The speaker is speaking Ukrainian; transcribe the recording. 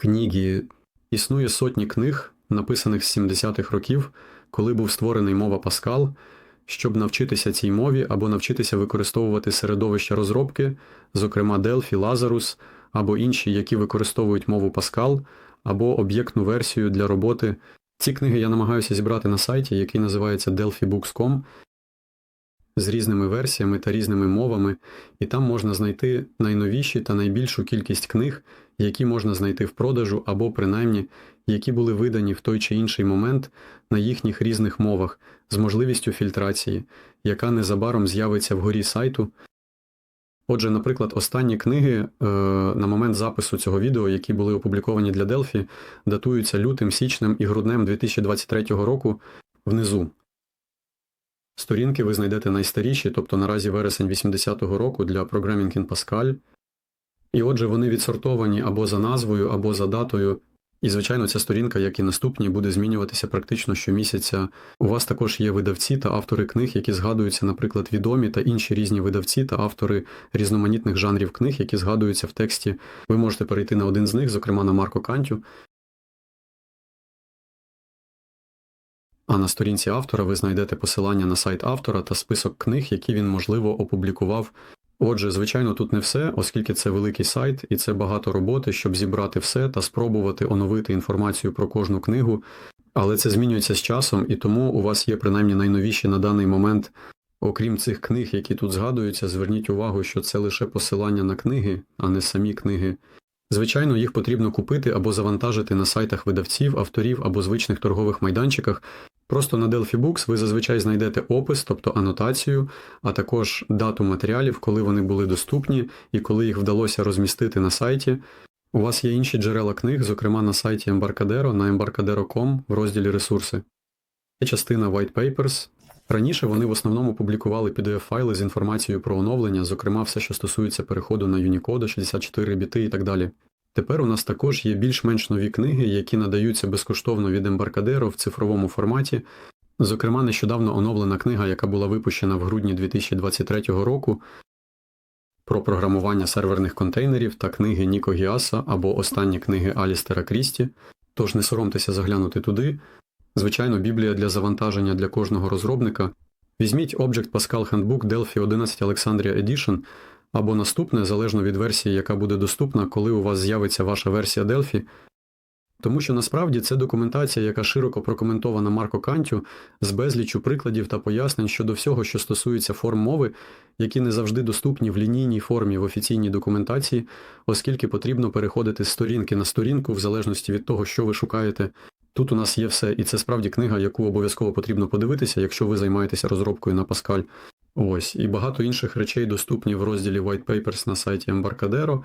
Книги. Існує сотні книг, написаних з 70-х років, коли був створений мова Паскал, щоб навчитися цій мові або навчитися використовувати середовища розробки, зокрема Delphi, Lazarus або інші, які використовують мову Паскал, або об'єктну версію для роботи. Ці книги я намагаюся зібрати на сайті, який називається delphibooks.com, з різними версіями та різними мовами, і там можна знайти найновіші та найбільшу кількість книг, які можна знайти в продажу або принаймні, які були видані в той чи інший момент на їхніх різних мовах з можливістю фільтрації, яка незабаром з'явиться вгорі сайту. Отже, наприклад, останні книги е, на момент запису цього відео, які були опубліковані для Delphi, датуються лютим, січнем і груднем 2023 року внизу. Сторінки ви знайдете найстаріші, тобто наразі вересень 80-го року для Programming in Pascal. І отже, вони відсортовані або за назвою, або за датою. І, звичайно, ця сторінка, як і наступні, буде змінюватися практично щомісяця. У вас також є видавці та автори книг, які згадуються, наприклад, відомі та інші різні видавці та автори різноманітних жанрів книг, які згадуються в тексті. Ви можете перейти на один з них, зокрема на Марко Кантю. А на сторінці автора ви знайдете посилання на сайт автора та список книг, які він, можливо, опублікував. Отже, звичайно, тут не все, оскільки це великий сайт і це багато роботи, щоб зібрати все та спробувати оновити інформацію про кожну книгу. Але це змінюється з часом, і тому у вас є принаймні найновіші на даний момент. Окрім цих книг, які тут згадуються, зверніть увагу, що це лише посилання на книги, а не самі книги. Звичайно, їх потрібно купити або завантажити на сайтах видавців, авторів або звичних торгових майданчиках. Просто на Delphi Books ви зазвичай знайдете опис, тобто анотацію, а також дату матеріалів, коли вони були доступні і коли їх вдалося розмістити на сайті. У вас є інші джерела книг, зокрема на сайті Embarcadero на embarcadero.com в розділі Ресурси. Є частина White Papers. Раніше вони в основному публікували PDF-файли з інформацією про оновлення, зокрема все, що стосується переходу на Unicode, 64 біти і так далі. Тепер у нас також є більш-менш нові книги, які надаються безкоштовно від Embarcadero в цифровому форматі. Зокрема, нещодавно оновлена книга, яка була випущена в грудні 2023 року про програмування серверних контейнерів та книги Ніко Гіаса або останні книги Алістера Крісті. Тож не соромтеся заглянути туди. Звичайно, біблія для завантаження для кожного розробника. Візьміть Object Pascal Handbook Delphi 11 Alexandria Edition або наступне, залежно від версії, яка буде доступна, коли у вас з'явиться ваша версія Delphi. Тому що насправді це документація, яка широко прокоментована Марко Кантю з безлічу прикладів та пояснень щодо всього, що стосується форм мови, які не завжди доступні в лінійній формі в офіційній документації, оскільки потрібно переходити з сторінки на сторінку в залежності від того, що ви шукаєте. Тут у нас є все, і це справді книга, яку обов'язково потрібно подивитися, якщо ви займаєтеся розробкою на Pascal. Ось, і багато інших речей доступні в розділі White Papers на сайті Embarcadero.